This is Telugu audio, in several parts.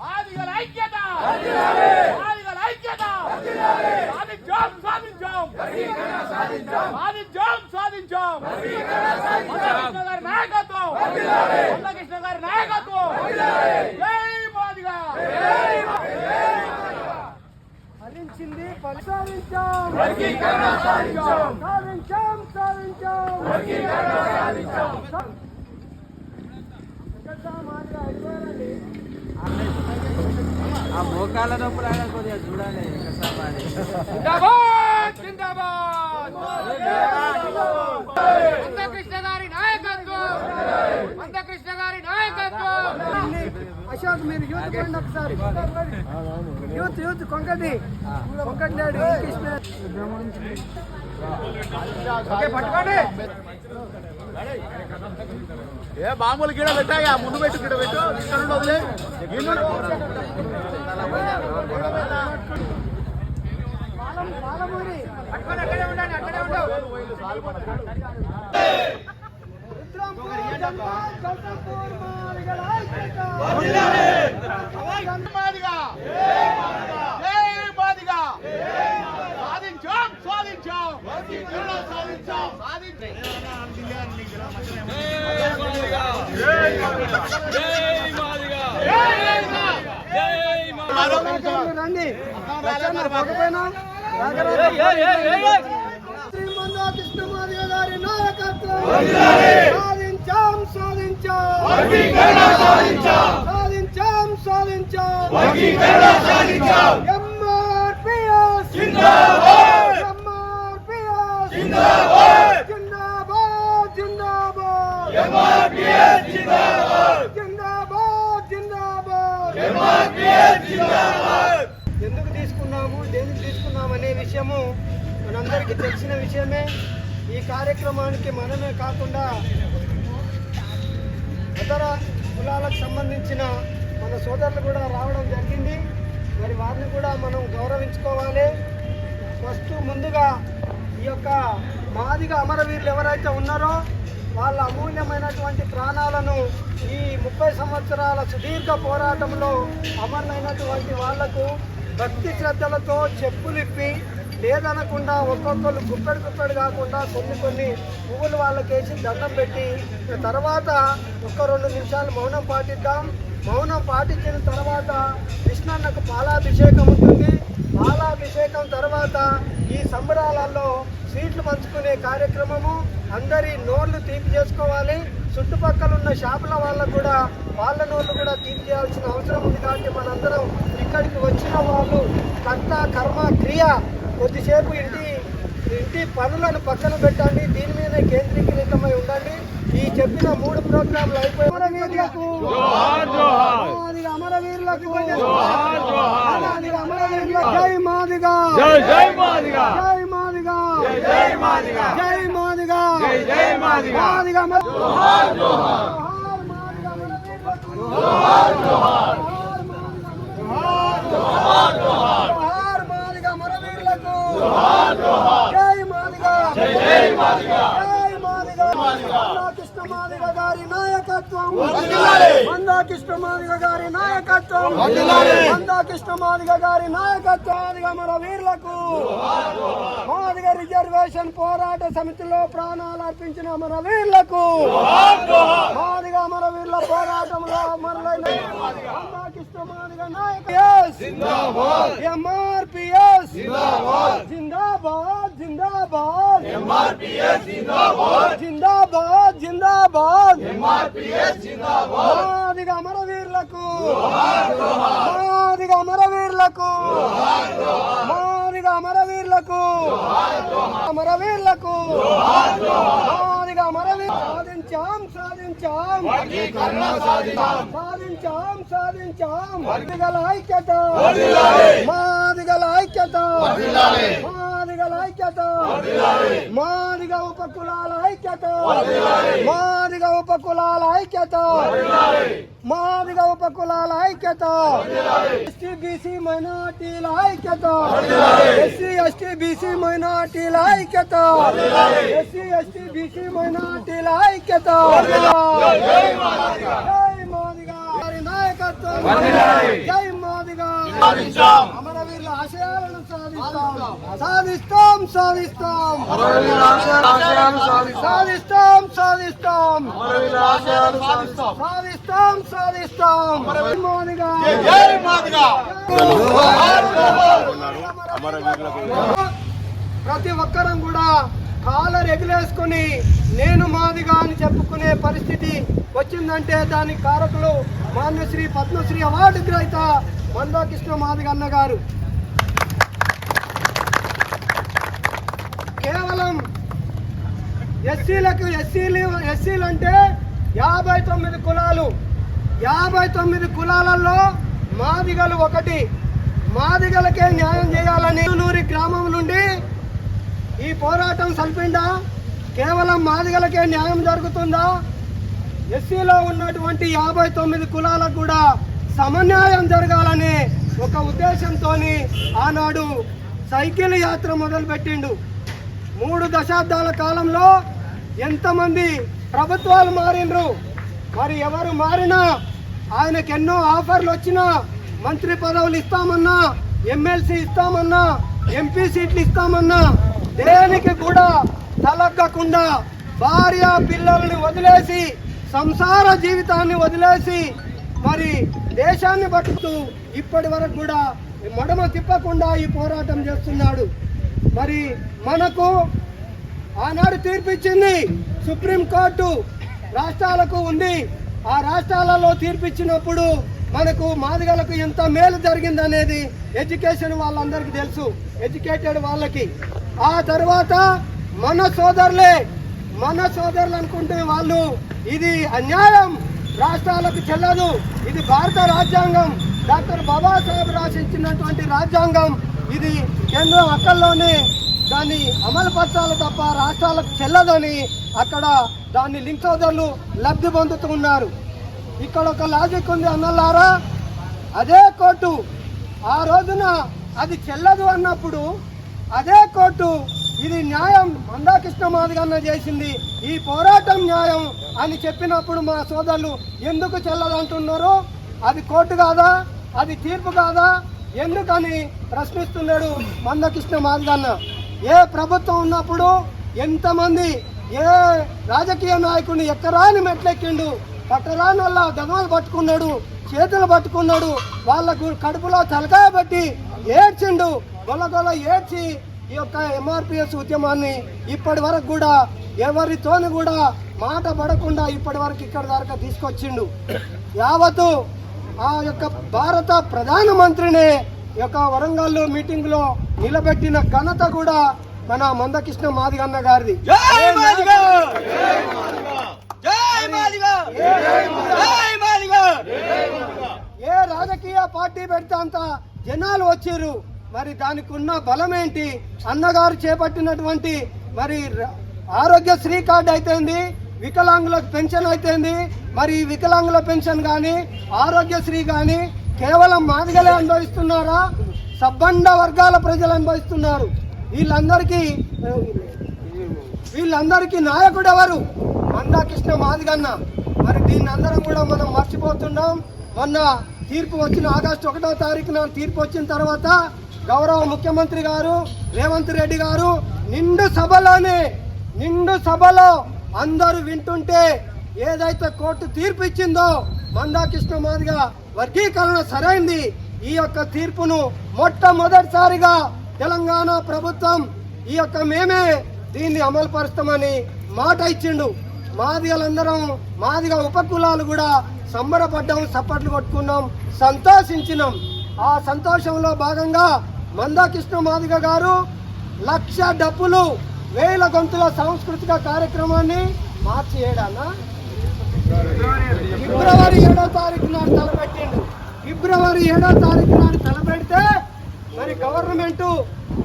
మాదిగల ఐక్యత మాదిగల ఐక్యత సాధించాం. సాధించాం సాధించాం. సాధించాం మందకృష్ణ గారి నాయకత్వం మందకృష్ణ గారి నాయకత్వం మాదిగ ఫలించింది పరిశోధించాం వర్గీకరణ సాధించాం. సాధించాం సాధించాం వర్గీకరణ సాధించాం. ఆ మోకాళ్ళ నొప్పులు కొద్దిగా చూడాలి మందకృష్ణ గారి నాయకత్వం! గారి నాయకత్వం! అశోక్ మీరు యూత్ పోయింది ఒకసారి. యూత్ యూత్ కొంకటి కొంకటి నాడు కృష్ణ. ఓకే పట్టుకోండి. ఏ మామూలు గిడ పెట్టాయా? ముందు పెట్టు గిడ పెట్టు. ఇక్కడ వదిలే. అక్కడే ఉండండి అక్కడే ఉండవు. మాదిగా మాదిగా సాధించాం. సాధించాం సాధించాం రండి రచన పోకపోయినా శ్రీమంద కృష్ణమాదిగ గారి నాయకత్వం సాధించాం సాధించాం సాధించాం సాధించాం సాధించాం ఎంఆర్పిఎస్ జిందాబాద్ జిందాబాద్ జిందాబాద్ జిందాబాద్ ఎందుకు తీసుకున్నాము దేనికి తీసుకున్నాము అనే విషయము మనందరికీ తెలిసిన విషయమే. ఈ కార్యక్రమానికి మనమే కాకుండా ఇతర కులాలకు సంబంధించిన మన సోదరులు కూడా రావడం జరిగింది. మరి వారిని కూడా మనం గౌరవించుకోవాలి. ఫస్ట్ ముందుగా ఈ యొక్క మాదిగ అమరవీరులు ఎవరైతే ఉన్నారో వాళ్ళ అమూల్యమైనటువంటి ప్రాణాలను ఈ ముప్పై సంవత్సరాల సుదీర్ఘ పోరాటంలో అమరులైనటువంటి వాళ్ళకు భక్తి శ్రద్ధలతో చెప్పులిప్పి లేదనకుండా ఒక్కొక్కరు గుప్పెడు గుప్పెడు కాకుండా కొన్ని కొన్ని పువ్వులు వాళ్ళకేసి దండం పెట్టి తర్వాత ఒక రెండు నిమిషాలు మౌనం పాటిద్దాం. మౌనం పాటించిన తర్వాత కృష్ణన్నకు పాలాభిషేకం ఉంటుంది. పాలాభిషేకం తర్వాత ఈ సంబరాలలో పంచుకునే కార్యక్రమము అందరి నోళ్ళు తీపి చేసుకోవాలి. చుట్టుపక్కల ఉన్న షాపుల వాళ్ళకు కూడా వాళ్ళ నోళ్ళు కూడా తీపి చేయాల్సిన అవసరం ఉంది కాబట్టి మనందరం ఇక్కడికి వచ్చిన వాళ్ళు కర్త కర్మ క్రియ కొద్దిసేపు ఇంటి ఇంటి పనులను పక్కన పెట్టండి. దీని మీద కేంద్రీకృతమై ఉండండి. ఈ చెప్పిన మూడు ప్రోగ్రాంలు అయిపోయి అమరవీరులకు అమరవీరులకు జై మాదిగా జై మాదిగా. జై మాదిగా. జై మాదిగా. జై మాదిగా. మాదిగ జోహార్ మాదిగ. జోహార్ మాదిగ. జై మాదిగా. జై మాదిగా. నాయకత్వం. మందా గారి నాయకత్వం. మందా కృష్ణ మాదిగ గారి నాయకత్వం మాదిగ మన వీరులకు మాదిగ రిజర్వేషన్ పోరాట సమితిలో ప్రాణాలు అర్పించిన మన వీరులకు మాదిగ మన వీరుల పోరాటంలో అమరులైన మందా కృష్ణ మాదిగ నాయక ఎంఆర్పిఎస్ జిందాబాద్. జిందాబాద్ జిందాబాద్. జిందాబాద్. మాదిగ అమరవీరులకు. మాదిగ అమరవీరులకు. మాదిగ అమరవీరులకు. అమరవీరులకు. మాదిగ అమరవీరు సాధించాం సాధించాం. సాధించాం. సాధించాం మాదిగల ఐక్యత. మాదిగల ఐక్యత. మాదిగల ఐక్యత. మాదిగ ఉపకులాల ఐక్యత. మాదిగ ఉపకులాల ఐక్యత. మాదిగ ఉపకులాల ఐక్యత. ఎస్టీ బీసీ మైనార్టీల ఐక్యత. ఎస్సీ ఎస్టీ బీసీ మైనార్టీల ఐక్యత. ఎస్సీ ఎస్టీ బీసీ మైనార్టీల ఐక్యత. జై మాదిగ. జై మాదిగా. సాధిస్తాం సాధిస్తాం. సాధిస్తాం సాధిస్తాం. సాధిస్తాం సాధిస్తాం. ప్రతి ఒక్కరం కూడా కాలర్ ఎగిలేసుకుని నేను మాదిగా అని చెప్పుకునే పరిస్థితి వచ్చిందంటే దానికి కారకులు మాన్యశ్రీ పద్మశ్రీ అవార్డు గ్రహీత మందాకృష్ణ మాదిగ అన్న గారు కేవలం ఎస్సీలకు ఎస్సీలు ఎస్సీలు అంటే యాభై తొమ్మిది కులాలు. యాభై తొమ్మిది కులాలలో మాదిగలు ఒకటి. మాదిగలకే న్యాయం చేయాలని నూరి గ్రామం నుండి ఈ పోరాటం సల్పిండా కేవలం మాదిగలకే న్యాయం జరుగుతుందా? ఎస్సీలో ఉన్నటువంటి యాభై తొమ్మిది కులాలకు కూడా సమన్యాయం జరగాలనే ఒక ఉద్దేశంతో ఆనాడు సైకిల్ యాత్ర మొదలుపెట్టిండు. మూడు దశాబ్దాల కాలంలో ఎంతమంది ప్రభుత్వాలు మారిండ్రు? మరి ఎవరు మారినా ఆయనకు ఎన్నో ఆఫర్లు వచ్చినా మంత్రి పదవులు ఇస్తామన్నా ఎమ్మెల్సీ ఇస్తామన్నా ఎంపీ సీట్లు ఇస్తామన్నా దేనికి కూడా తలగ్గకుండా భార్య పిల్లల్ని వదిలేసి సంసార జీవితాన్ని వదిలేసి మరి దేశాన్ని బతుకుతూ ఇప్పటి వరకు కూడా మడమ తిప్పకుండా ఈ పోరాటం చేస్తున్నాడు. మరి మనకు ఆనాడు తీర్పిచ్చింది సుప్రీంకోర్టు రాష్ట్రాలకు ఉంది. ఆ రాష్ట్రాలలో తీర్పిచ్చినప్పుడు మనకు మాదిగలకు ఎంత మేలు జరిగిందనేది ఎడ్యుకేషన్ వాళ్ళందరికీ తెలుసు ఎడ్యుకేటెడ్ వాళ్ళకి. ఆ తర్వాత మన సోదరులే మన సోదరులు అనుకుంటే వాళ్ళు ఇది అన్యాయం రాష్ట్రాలకు చెల్లదు ఇది భారత రాజ్యాంగం. డాక్టర్ బాబాసాహెబ్ రాసించినటువంటి రాజ్యాంగం ఇది కేంద్రం అక్కల్లోనే దాన్ని అమలు పరచాలి తప్ప రాష్ట్రాలకు చెల్లదని అక్కడ దాన్ని లింక్ సోదరులు లబ్ధి పొందుతున్నారు. ఇక్కడ ఒక లాజిక్ ఉంది అన్నలారా? అదే కోర్టు. ఆ రోజున అది చెల్లదు అన్నప్పుడు అదే కోర్టు ఇది న్యాయం మందాకృష్ణ మాదిగన్న చేసింది. ఈ పోరాటం న్యాయం అని చెప్పినప్పుడు మా సోదరులు ఎందుకు చెల్లదంటున్నారు అది కోర్టు కాదా? అది తీర్పు కాదా? ఎందుకని ప్రశ్నిస్తున్నాడు మందకృష్ణ మాదిగన్న? ఏ ప్రభుత్వం ఉన్నప్పుడు ఎంతమంది ఏ రాజకీయ నాయకుడిని ఎక్కరాని మెట్లెక్కిండు పట్టరాని వల్ల గదవలు పట్టుకున్నాడు చేతులు పట్టుకున్నాడు వాళ్ళకు కడుపులో తలకాయ పెట్టి ఏడ్చిండు గొల్ల గొల్ల ఏడ్చి ఈ యొక్క ఎంఆర్పిఎస్ ఉద్యమాన్ని ఇప్పటి వరకు కూడా ఎవరితోని కూడా మాట పడకుండా ఇప్పటి వరకు ఇక్కడ దాకా తీసుకొచ్చిండు. యావత్తు ఆ యొక్క భారత ప్రధానమంత్రినే యొక్క వరంగల్ మీటింగ్లో నిలబెట్టిన ఘనత కూడా మన మందకృష్ణ మాదిగన్న గారిది. ఏ రాజకీయ పార్టీ పెడితే అంత జనాలు వచ్చారు? మరి దానికి ఉన్న బలం ఏంటి అన్నగారు చేపట్టినటువంటి మరి ఆరోగ్యశ్రీ కార్డు అయితేంది వికలాంగులకు పెన్షన్ అయితేంది మరి వికలాంగుల పెన్షన్ కానీ ఆరోగ్యశ్రీ కానీ కేవలం మాదిగలే అనుభవిస్తున్నారా? సబ్బండ వర్గాల ప్రజలు అనుభవిస్తున్నారు. వీళ్ళందరికీ వీళ్ళందరికీ నాయకుడు ఎవరు మందాకృష్ణ మాదిగన్న. మరి దీన్ని అందరం కూడా మనం మర్చిపోతున్నాం. మొన్న తీర్పు వచ్చిన ఆగస్టు ఒకటో తారీఖున తీర్పు వచ్చిన తర్వాత గౌరవ ముఖ్యమంత్రి గారు రేవంత్ రెడ్డి గారు నిండు సభలోనే నిండు సభలో అందరూ వింటుంటే ఏదైతే కోర్టు తీర్పు ఇచ్చిందో మందాకృష్ణ మాదిగా వర్గీకరణ సరైంది. ఈ యొక్క తీర్పును మొట్టమొదటిసారిగా తెలంగాణ ప్రభుత్వం ఈ యొక్క మేమే దీన్ని అమలు పరుస్తామని మాట ఇచ్చిండు. మాదిగలందరం మాదిగ ఉపకులాలు కూడా సంబరపడ్డాం చప్పట్లు కొట్టుకున్నాం సంతోషించినాం. ఆ సంతోషంలో భాగంగా మందాకృష్ణ మాదిగ గారు లక్ష డప్పులు వేల గొంతుల సాంస్కృతిక కార్యక్రమాన్ని మార్చి ఏడానా ఫిబ్రవరి ఏడో తారీఖు నాడు తలపెట్టిండు. ఫిబ్రవరి ఏడో తారీఖు నాడు తలపెడితే మరి గవర్నమెంట్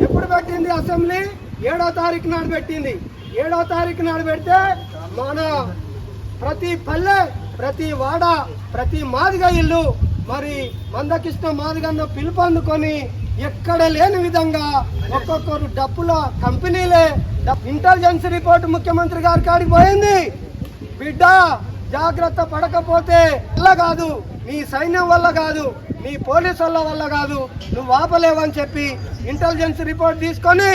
ఎప్పుడు పెట్టింది అసెంబ్లీ? ఏడో తారీఖు నాడు పెట్టింది. ఏడో తారీఖు నాడు పెడితే మన ప్రతి పల్లె ప్రతి వాడ ప్రతి మాదిగ ఇల్లు మరి మందకృష్ణ మాదిగన్న పిలుపు అందుకొని ఎక్కడ లేని విధంగా ఒక్కొక్కరు డప్పుల కంపెనీలే డప్- ఇంటెలిజెన్స్ రిపోర్ట్ ముఖ్యమంత్రి గారి కాడికి పోయింది. బిడ్డ జాగ్రత్త పడకపోతే వల్ల కాదు. నీ సైన్యం వల్ల కాదు. నీ పోలీసు వల్ల కాదు. నువ్వు ఆపలేవని చెప్పి ఇంటెలిజెన్స్ రిపోర్ట్ తీసుకొని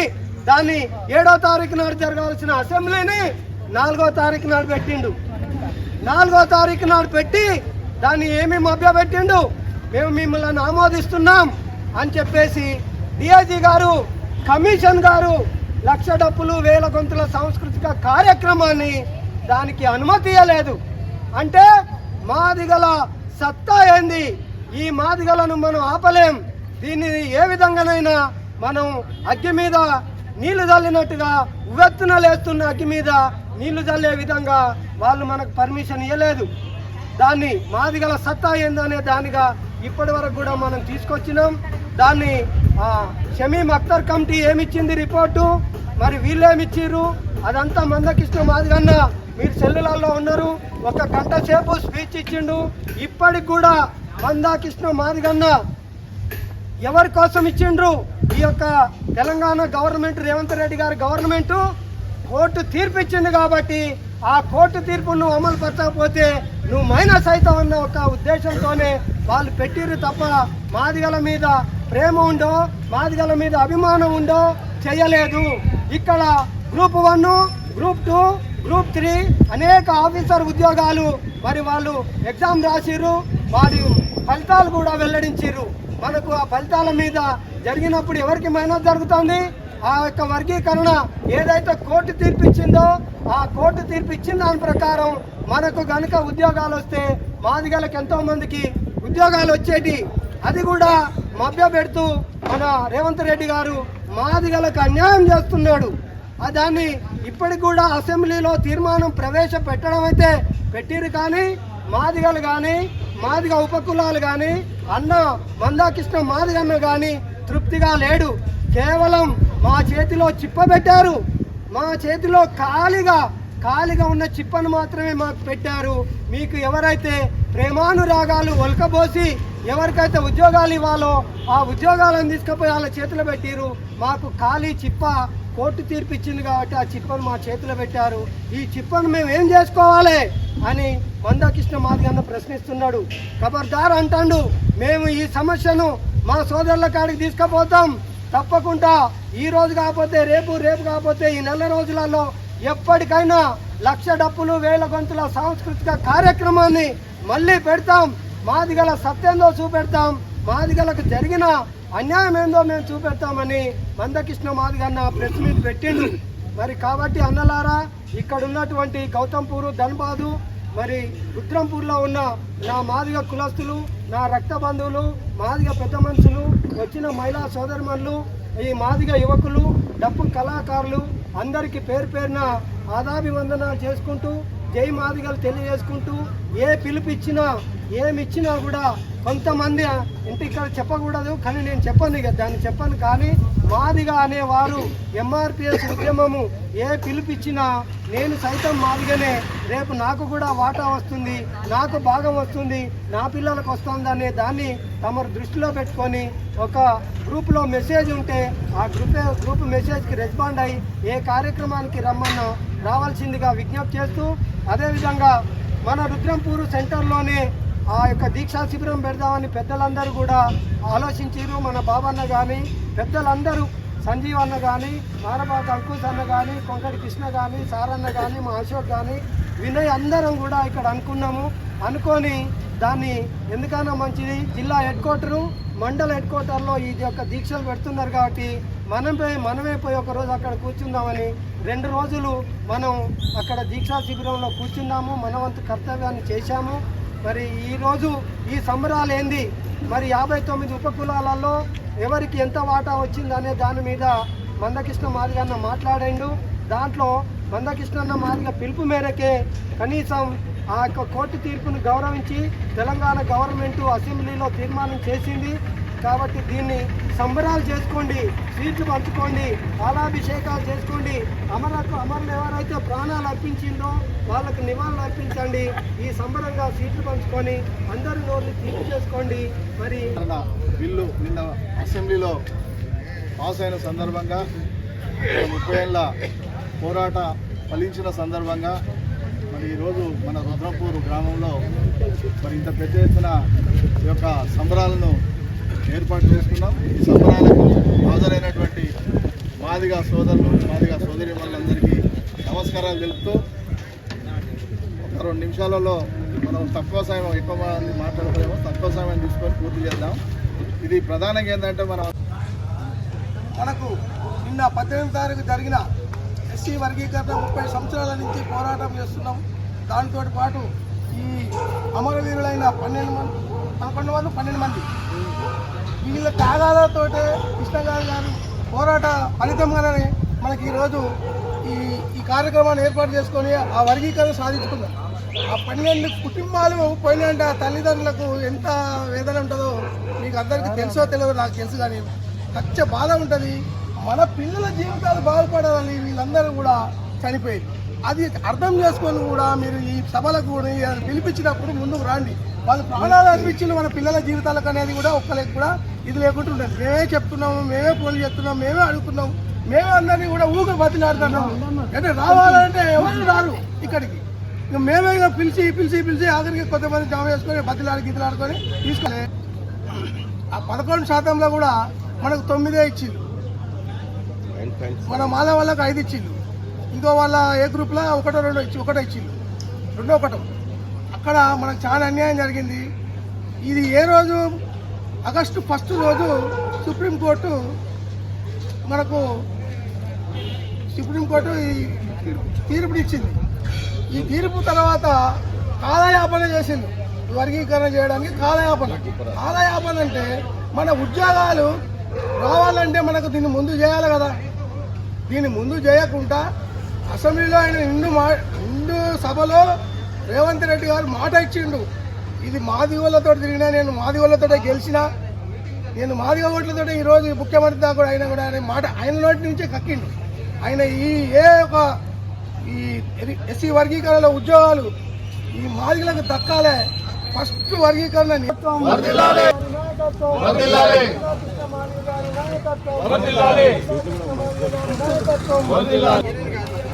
దాన్ని ఏడో తారీఖు నాడు జరగాల్సిన అసెంబ్లీని నాలుగో తారీఖు నాడు పెట్టిండు. నాలుగో తారీఖు నాడు పెట్టి దాన్ని ఏమి మభ్యపెట్టిండు. మేము మిమ్మల్ని ఆమోదిస్తున్నాం అని చెప్పేసి డిఐజీ గారు కమిషన్ గారు లక్ష డప్పులు వేల గొంతుల సాంస్కృతిక కార్యక్రమాన్ని దానికి అనుమతి ఇవ్వలేదు అంటే మాది గల సత్తా ఏంది? ఈ మాదిగలను మనం ఆపలేం. దీన్ని ఏ విధంగానైనా మనం అగ్గి మీద నీళ్ళు చల్లినట్టుగా ఉవ్వెత్తున లేస్తున్న అగ్గి మీద నీళ్ళు చల్లే విధంగా వాళ్ళు మనకు పర్మిషన్ ఇవ్వలేదు దాన్ని మాదిగల సత్తా ఏందనే దానిగా ఇప్పటి వరకు కూడా మనం తీసుకొచ్చినాం. దాన్ని షమీం అఖ్తర్ కమిటీ ఏమిచ్చింది రిపోర్టు? మరి వీళ్ళేమిచ్చిర్రు? అదంతా మందకిష్టం మాదిగన్న మీరు సెల్లులలో ఉన్నారు. ఒక గంట సేపు స్పీచ్ ఇచ్చిండు. ఇప్పటికి కూడా మందాకృష్ణ మాదిగన్న ఎవరి కోసం ఇచ్చిండ్రు? ఈ యొక్క తెలంగాణ గవర్నమెంట్ రేవంత్ రెడ్డి గారి గవర్నమెంట్ కోర్టు తీర్పు ఇచ్చింది కాబట్టి ఆ కోర్టు తీర్పు నువ్వు అమలు పరచకపోతే నువ్వు మైనస్ అవుతావు అన్న ఒక ఉద్దేశంతోనే వాళ్ళు పెట్టిర్రు తప్ప మాదిగల మీద ప్రేమ ఉండో మాదిగల మీద అభిమానం ఉండో చేయలేదు. ఇక్కడ group one group two group three అనేక ఆఫీసర్ ఉద్యోగాలు మరి వాళ్ళు ఎగ్జామ్ రాసిర్రు వారి ఫలితాలు కూడా వెల్లడించారు మనకు ఆ ఫలితాల మీద జరిగినప్పుడు ఎవరికి మైనస్ జరుగుతుంది? ఆ యొక్క వర్గీకరణ ఏదైతే కోర్టు తీర్పు ఇచ్చిందో ఆ కోర్టు తీర్పు ఇచ్చిన దాని ప్రకారం మనకు గనుక ఉద్యోగాలు వస్తే మాదిగలకు ఎంతో మందికి ఉద్యోగాలు వచ్చేటి అది కూడా మభ్య పెడుతూ మన రేవంత్ రెడ్డి గారు మాదిగలకు అన్యాయం చేస్తున్నాడు. దాన్ని ఇప్పటికి కూడా అసెంబ్లీలో తీర్మానం ప్రవేశపెట్టడం అయితే పెట్టిరు కానీ మాదిగలు కానీ మాదిగ ఉపకులాలు కానీ అన్న మందాకృష్ణ మాదిగన్న కానీ తృప్తిగా లేడు. కేవలం మా చేతిలో చిప్ప పెట్టారు. మా చేతిలో ఖాళీగా ఖాళీగా ఉన్న చిప్పను మాత్రమే మాకు పెట్టారు. మీకు ఎవరైతే ప్రేమానురాగాలు ఒలకబోసి ఎవరికైతే ఉద్యోగాలు ఇవ్వాలో ఆ ఉద్యోగాలను తీసుకుపోయి వాళ్ళ చేతిలో పెట్టిరు మాకు ఖాళీ చిప్ప కోర్టు తీర్పు ఇచ్చింది కాబట్టి ఆ చిప్పను మా చేతిలో పెట్టారు. ఈ చిప్పను మేము ఏం చేసుకోవాలి? అని మందాకృష్ణ మాదిగన్న ప్రశ్నిస్తున్నాడు. ఖబర్దార్ అంటాడు మేము ఈ సమస్యను మా సోదరుల కాడికి తీసుకుపోతాం. తప్పకుండా ఈ రోజు కాకపోతే రేపు రేపు కాకపోతే ఈ నెల రోజులలో ఎప్పటికైనా లక్ష డప్పులు వేల గొంతుల సాంస్కృతిక కార్యక్రమాన్ని మళ్ళీ పెడతాం. మాదిగల సత్యంతో చూపెడతాం. మాదిగలకు జరిగిన అన్యాయం ఏందో మేము చూపెడతామని మందకృష్ణ మాదిగన్న ప్రెస్ మీట్ పెట్టిండు. మరి కాబట్టి అన్నలారా ఇక్కడ ఉన్నటువంటి గౌతంపూరు ధన్బాదు మరి ఉత్తరంపూర్లో ఉన్న నా మాదిగ కులస్తులు నా రక్త బంధువులు మాదిగ పెద్ద మనుషులు వచ్చిన మహిళా సోదరిమణులు ఈ మాదిగ యువకులు డప్పు కళాకారులు అందరికీ పేరు పేరున ఆదాభివందనాలు చేసుకుంటూ జై మాదిగలు తెలియజేసుకుంటూ ఏ పిలుపు ఇచ్చినా ఏమి ఇచ్చినా కూడా కొంతమంది ఇంటి ఇక్కడ చెప్పకూడదు కానీ నేను చెప్పను ఇక దాన్ని చెప్పను. కానీ మాదిగా అనేవారు ఎంఆర్పిఎస్ ఉద్యమము ఏ పిలిపిచ్చినా నేను సైతం మాదిగానే. రేపు నాకు కూడా వాటా వస్తుంది నాకు భాగం వస్తుంది నా పిల్లలకు వస్తుంది అనే దాన్ని తమరు దృష్టిలో పెట్టుకొని ఒక గ్రూప్లో మెసేజ్ ఉంటే ఆ గ్రూప్ గ్రూప్ మెసేజ్కి రెస్పాండ్ అయ్యి ఏ కార్యక్రమానికి రమ్మన్నా రావాల్సిందిగా విజ్ఞప్తి చేస్తూ అదేవిధంగా మన రుద్రంపూరు సెంటర్లోనే ఆ యొక్క దీక్షా శిబిరం పెడదామని పెద్దలందరూ కూడా ఆలోచించారు మన బాబన్న కానీ పెద్దలందరూ సంజీవ్ అన్న కానీ మానబాబు అంకుశ్ అన్న కానీ కొంకటి కృష్ణ కానీ సారన్న కానీ మా అశోక్ కానీ వినయ్ అందరం కూడా ఇక్కడ అనుకున్నాము. అనుకొని దాన్ని ఎందుకన్నా మంచిది. జిల్లా హెడ్ క్వార్టరు మండల హెడ్ క్వార్టర్లో ఈ యొక్క దీక్షలు పెడుతున్నారు కాబట్టి మనమే మనమే పోయి ఒక రోజు అక్కడ కూర్చుందామని రెండు రోజులు మనం అక్కడ దీక్షా శిబిరంలో కూర్చున్నాము. మన వంతు కర్తవ్యాన్ని చేశాము. మరి ఈరోజు ఈ సంబరాలు ఏంది? మరి యాభై తొమ్మిది ఉపకులాలలో ఎవరికి ఎంత వాటా వచ్చింది అనే దాని మీద మందకృష్ణ మాదిగన్న మాట్లాడిండు. దాంట్లో మందకృష్ణన్న మాదిగ పిలుపు మేరకే కనీసం ఆ యొక్క కోర్టు తీర్పును గౌరవించి తెలంగాణ గవర్నమెంట్ అసెంబ్లీలో తీర్మానం చేసింది. కాబట్టి దీన్ని సంబరాలు చేసుకోండి సీట్లు పంచుకోండి పాలాభిషేకాలు చేసుకోండి. అమరకు అమరులు ఎవరైతే ప్రాణాలు అర్పించిందో వాళ్ళకు నివాళులు అర్పించండి. ఈ సంబరంగా సీట్లు పంచుకొని అందరి నోళ్ళు తీర్పు చేసుకోండి. మరి బిల్లు నిన్న అసెంబ్లీలో పాస్ అయిన సందర్భంగా ముప్పై ఏళ్ళ పోరాట ఫలించిన సందర్భంగా మరి ఈరోజు మన రుద్రపూర్ గ్రామంలో మరి ఇంత పెద్ద ఎత్తున ఈ యొక్క సంబరాలను ఏర్పాటు చేసుకున్నాం. ఈ సంబరాలకు హాజరైనటువంటి మాదిగా సోదరులు మాదిగా సోదరి వాళ్ళందరికీ నమస్కారాలు తెలుపుతూ ఒక రెండు నిమిషాలలో మనం తక్కువ సమయం ఎక్కువ మంది మాట్లాడుకోలేమో తక్కువ సమయం తీసుకొని పూర్తి చేద్దాం. ఇది ప్రధానంగా ఏంటంటే మనం మనకు నిన్న పద్దెనిమిది తారీఖు జరిగిన ఎస్సీ వర్గీకరణ ముప్పై సంవత్సరాల నుంచి పోరాటం చేస్తున్నాం. దాంతో పాటు ఈ అమరవీరులైన పన్నెండు మంది పదకొండు మంది పన్నెండు మంది. వీళ్ళ త్యాగాలతోటే కృష్ణగారి గారి పోరాట ఫలితంగానే మనకి ఈరోజు ఈ ఈ కార్యక్రమాన్ని ఏర్పాటు చేసుకొని ఆ వర్గీకరణ సాధించుకుందాం ఆ పన్నెండు కుటుంబాలు పోయినంటే ఆ తల్లిదండ్రులకు ఎంత వేదన ఉంటుందో మీకు అందరికీ తెలుసో తెలియదు నాకు తెలుసు కానీ ఖచ్చ బాధ ఉంటుంది. మన పిల్లల జీవితాలు బాగుపడాలని వీళ్ళందరూ కూడా చనిపోయి అది అర్థం చేసుకొని కూడా మీరు ఈ సభలకు కూడా ఈ పిలిపించినప్పుడు ముందుకు రండి. వాళ్ళు ప్రాణాలు అనిపించిన మన పిల్లల జీవితాలకు అనేది కూడా ఒక్కరికి కూడా ఇది లేకుండా ఉండదు. మేమే చెప్తున్నాము మేమే ఫోన్లు చెప్తున్నాం మేమే అడుగుతున్నాం మేమే అందరినీ కూడా ఊగ బతిలాడుతున్నాము. అంటే రావాలంటే ఎవరు రారు ఇక్కడికి. ఇంకా మేమే ఇక పిలిచి పిలిచి పిలిచి ఆఖరికి కొంతమంది జమ చేసుకొని బతిలాడి గితలాడుకొని తీసుకొని ఆ పదకొండు శాతంలో కూడా మనకు తొమ్మిదే ఇచ్చింది మన మాల వాళ్ళకి ఐదు ఇచ్చిండు ఇంకో వాళ్ళ ఏ గ్రూప్లో ఒకటో రెండో ఇచ్చి ఒకటో ఇచ్చిండు రెండో ఒకటో. అక్కడ మనకు చాలా అన్యాయం జరిగింది. ఇది ఏ రోజు ఆగస్టు ఫస్ట్ రోజు సుప్రీంకోర్టు మనకు సుప్రీంకోర్టు ఈ తీర్పునిచ్చింది ఈ తీర్పు తర్వాత కాలయాపన చేసింది. వర్గీకరణ చేయడానికి కాలయాపన. కాలయాపన అంటే మన ఉద్యోగాలు రావాలంటే మనకు దీన్ని ముందు చేయాలి కదా. దీన్ని ముందు చేయకుండా అసెంబ్లీలో ఆయన నిండు మా నిండు సభలో రేవంత్ రెడ్డి గారు మాట ఇచ్చిండు. ఇది మాదిగోళ్ళతో తిరిగినా నేను మాదిగోళ్ళతో గెలిచినా నేను మాదిగ ఓట్లతో ఈరోజు ముఖ్యమంత్రి దాకా కూడా అయినా కూడా అనే మాట ఆయన నోటి నుంచే కక్కిండు ఆయన ఈ ఏ ఒక ఈ ఎస్సీ వర్గీకరణలో ఉద్యోగాలు ఈ మాదిగలకు దక్కాలే. ఫస్ట్ వర్గీకరణ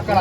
అక్కడ.